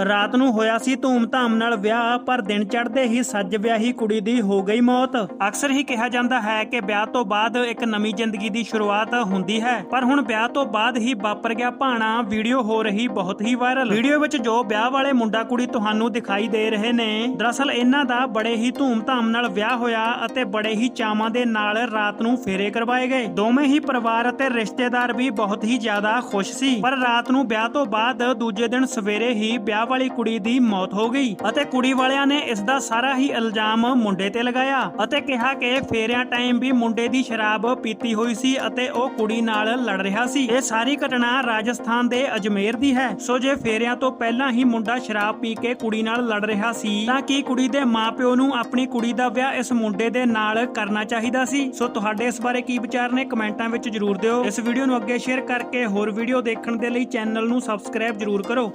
ਰਾਤ ਨੂੰ ਹੋਇਆ ਸੀ ਧੂਮ-ਧਾਮ ਨਾਲ ਵਿਆਹ, ਪਰ ਦਿਨ ਚੜ੍ਹਦੇ ਹੀ ਸੱਜ ਵਿਆਹੀ ਕੁੜੀ ਦੀ ਹੋ ਗਈ ਮੌਤ। ਅਕਸਰ ਹੀ ਕਿਹਾ ਜਾਂਦਾ ਹੈ ਕਿ ਵਿਆਹ ਤੋਂ ਬਾਅਦ ਇੱਕ ਨਵੀਂ ਜ਼ਿੰਦਗੀ ਦੀ ਸ਼ੁਰੂਆਤ ਹੁੰਦੀ ਹੈ, ਪਰ ਹੁਣ ਵਿਆਹ ਤੋਂ ਬਾਅਦ ਹੀ ਵਾਪਰ ਗਿਆ ਭਾਣਾ। ਵੀਡੀਓ ਹੋ ਰਹੀ ਬਹੁਤ ਹੀ ਵਾਇਰਲ। ਵੀਡੀਓ ਵਿੱਚ ਜੋ ਵਿਆਹ ਵਾਲੇ ਮੁੰਡਾ ਕੁੜੀ ਤੁਹਾਨੂੰ ਦਿਖਾਈ ਦੇ ਰਹੇ ਨੇ, ਦਰਅਸਲ ਇਹਨਾਂ ਦਾ ਬੜੇ ਹੀ ਧੂਮ-ਧਾਮ ਨਾਲ ਵਿਆਹ ਹੋਇਆ ਅਤੇ ਬੜੇ ਹੀ ਚਾਵਾਂ ਦੇ ਨਾਲ ਰਾਤ ਨੂੰ ਫੇਰੇ ਕਰਵਾਏ ਗਏ। ਦੋਵੇਂ ਹੀ ਪਰਿਵਾਰ ਅਤੇ ਰਿਸ਼ਤੇਦਾਰ ਵੀ ਬਹੁਤ ਹੀ ਜ਼ਿਆਦਾ ਖੁਸ਼ ਸੀ, ਪਰ ਰਾਤ ਨੂੰ ਵਿਆਹ ਤੋਂ ਬਾਅਦ ਦੂਜੇ ਦਿਨ ਸਵੇਰੇ ਹੀ ਵਿਆਹ ਵਾਲੀ ਕੁੜੀ ਦੀ ਮੌਤ ਹੋ ਗਈ ਅਤੇ ਕੁੜੀ ਵਾਲਿਆਂ ਨੇ ਇਸ ਦਾ ਸਾਰਾ ਹੀ ਇਲਜ਼ਾਮ ਮੁੰਡੇ ਤੇ ਲਗਾਇਆ ਅਤੇ ਕਿਹਾ ਕਿ ਫੇਰਿਆਂ ਟਾਈਮ ਵੀ ਮੁੰਡੇ ਦੀ ਸ਼ਰਾਬ ਪੀਤੀ ਹੋਈ ਸੀ ਅਤੇ ਉਹ ਕੁੜੀ ਨਾਲ ਲੜ ਰਿਹਾ ਸੀ। ਇਹ ਸਾਰੀ ਘਟਨਾ ਰਾਜਸਥਾਨ ਦੇ ਅਜਮੇਰ ਦੀ ਹੈ। ਸੋ ਜੇ ਫੇਰਿਆਂ ਤੋਂ ਪਹਿਲਾਂ ਹੀ ਮੁੰਡਾ ਸ਼ਰਾਬ ਪੀ ਕੇ ਕੁੜੀ ਨਾਲ ਲੜ ਰਿਹਾ ਸੀ, ਤਾਂ ਕੀ ਕੁੜੀ ਦੇ ਮਾਪਿਓ ਨੂੰ ਆਪਣੀ ਕੁੜੀ ਦਾ ਵਿਆਹ ਇਸ ਮੁੰਡੇ ਦੇ ਨਾਲ ਕਰਨਾ ਚਾਹੀਦਾ ਸੀ? ਸੋ ਤੁਹਾਡੇ ਇਸ ਬਾਰੇ ਕੀ ਵਿਚਾਰ ਨੇ ਕਮੈਂਟਾਂ ਵਿੱਚ ਜਰੂਰ ਦਿਓ। ਇਸ ਵੀਡੀਓ ਨੂੰ ਅੱਗੇ ਸ਼ੇਅਰ ਕਰਕੇ ਹੋਰ ਵੀਡੀਓ ਦੇਖਣ ਦੇ ਲਈ ਚੈਨਲ ਨੂੰ ਸਬਸਕ੍ਰਾਈਬ ਜਰੂਰ ਕਰੋ।